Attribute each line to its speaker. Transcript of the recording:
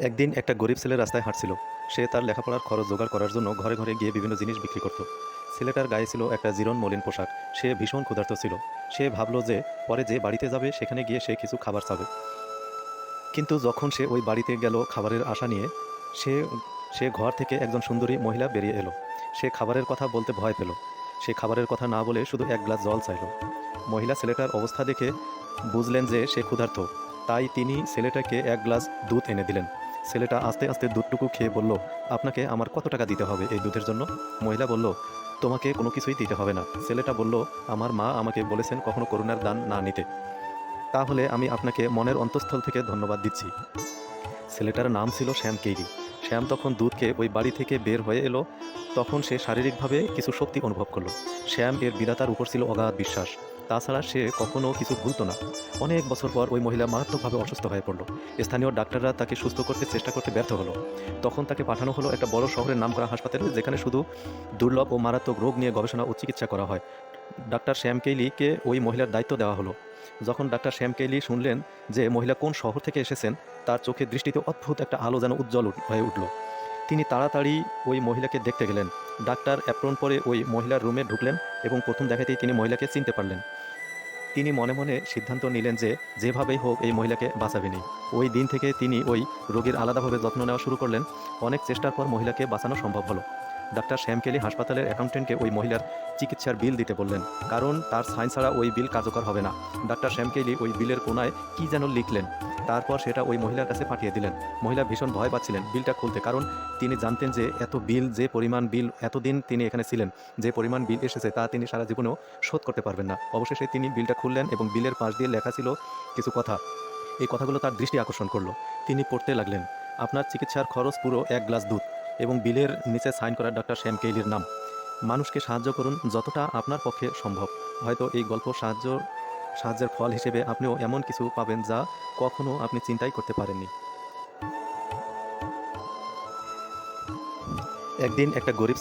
Speaker 1: একদিন একটা গরিব ছেলে রাস্তায় হাঁটছিল। সে তার লেখাপড়ার খরচ জোগাড় করার জন্য ঘরে ঘরে গিয়ে বিভিন্ন জিনিস বিক্রি করত। ছেলেটার গায়ে ছিল একটা জীরণ মলিন পোশাক। সে ভীষণ ক্ষুধার্ত ছিল। সে ভাবলো যে পরে যে বাড়িতে যাবে, সেখানে গিয়ে সে কিছু খাবার চাবে। কিন্তু যখন সে ওই বাড়িতে গেল খাবারের আশা নিয়ে, সে সে ঘর থেকে একজন সুন্দরী মহিলা বেরিয়ে এলো। সে খাবারের কথা বলতে ভয় পেল। সে খাবারের কথা না বলে শুধু এক গ্লাস জল চাইল। মহিলা ছেলেটার অবস্থা দেখে বুঝলেন যে সে ক্ষুধার্ত। তাই তিনি ছেলেটাকে এক গ্লাস দুধ এনে দিলেন। ছেলেটা আস্তে আস্তে দুধটুকু খেয়ে বলল, আপনাকে আমার কত টাকা দিতে হবে এই দুধের জন্য? মহিলা বলল, তোমাকে কোনো কিছুই দিতে হবে না। ছেলেটা বলল, আমার মা আমাকে বলেছেন কখনো করুণার দান না নিতে। তাহলে আমি আপনাকে মনের অন্তঃস্থল থেকে ধন্যবাদ দিচ্ছি। ছেলেটার নাম ছিল শ্যাম কেইরি। শ্যাম তখন দুধ খেয়ে ওই বাড়ি থেকে বের হয়ে এলো। তখন সে শারীরিকভাবে কিছু শক্তি অনুভব করল। শ্যাম এর বিধাতার উপর ছিল অগাধ বিশ্বাস। তাছাড়া সে কখনো কিছু ভুলতো না। অনেক বছর পর ওই মহিলা মারাত্মকভাবে অসুস্থ হয়ে পড়ল। স্থানীয় ডাক্তাররা তাকে সুস্থ করতে চেষ্টা করতে ব্যর্থ হলো। তখন তাকে পাঠানো হলো একটা বড় শহরের নামকরা হাসপাতালে, যেখানে শুধু দুর্লভ ও মারাত্মক রোগ নিয়ে গবেষণা ও চিকিৎসা করা হয়। ডাক্তার শ্যাম কেইলিকে ওই মহিলার দায়িত্ব দেওয়া হলো। যখন ডাক্তার শ্যাম কেইলি শুনলেন যে মহিলা কোন শহর থেকে এসেছেন, তার চোখে দৃষ্টিতে অদ্ভুত একটা আলো যেন উজ্জ্বল হয়ে উঠল। তিনি তাড়াতাড়ি ওই মহিলাকে দেখতে গেলেন। ডাক্তার অ্যাপ্রন পরে ওই মহিলার রুমে ঢুকলেন এবং প্রথম দেখাতেই তিনি মহিলাকে চিনতে পারলেন। তিনি মনে মনে সিদ্ধান্ত নিলেন যে, যেভাবেই হোক এই মহিলাকে বাঁচাবেনি ওই দিন থেকে তিনি ওই রোগীর আলাদাভাবে যত্ন নেওয়া শুরু করলেন। অনেক চেষ্টার পর মহিলাকে বাঁচানো সম্ভব হলো। ডাক্তার শ্যাম কেলি হাসপাতালের অ্যাকাউন্টেন্টকে ওই মহিলার চিকিৎসার বিল দিতে বললেন, কারণ তার সাইন ছাড়া ওই বিল কার্যকর হবে না। ডাক্তার শ্যাম কেলি ওই বিলের কোনায় কী যেন লিখলেন, তারপর সেটা ওই মহিলার কাছে পাঠিয়ে দিলেন। মহিলা ভীষণ ভয় পাচ্ছিলেন বিলটা খুলতে, কারণ তিনি জানতেন যে এত বিল, যে পরিমাণ বিল, এতদিন তিনি এখানে ছিলেন, যে পরিমাণ বিল এসেছে তা তিনি সারা জীবনেও শোধ করতে পারবেন না। অবশেষে তিনি বিলটা খুললেন এবং বিলের পাশ দিয়ে লেখা ছিল কিছু কথা। এই কথাগুলো তার দৃষ্টি আকর্ষণ করল। তিনি পড়তে লাগলেন, আপনার চিকিৎসার খরচ পুরো এক গ্লাস দুধ। এবং বিলের নিচে সাইন করা ডক্টর শ্যাম কেইলির নাম। মানুষকে সাহায্য করুন যতটা আপনার পক্ষে সম্ভব। হয়তো এই গল্প সাহায্য, সাহায্যের ফল হিসেবে আপনিও এমন কিছু পাবেন যা কখনও আপনি চিন্তাই করতে পারেননি। একদিন একটা গরিব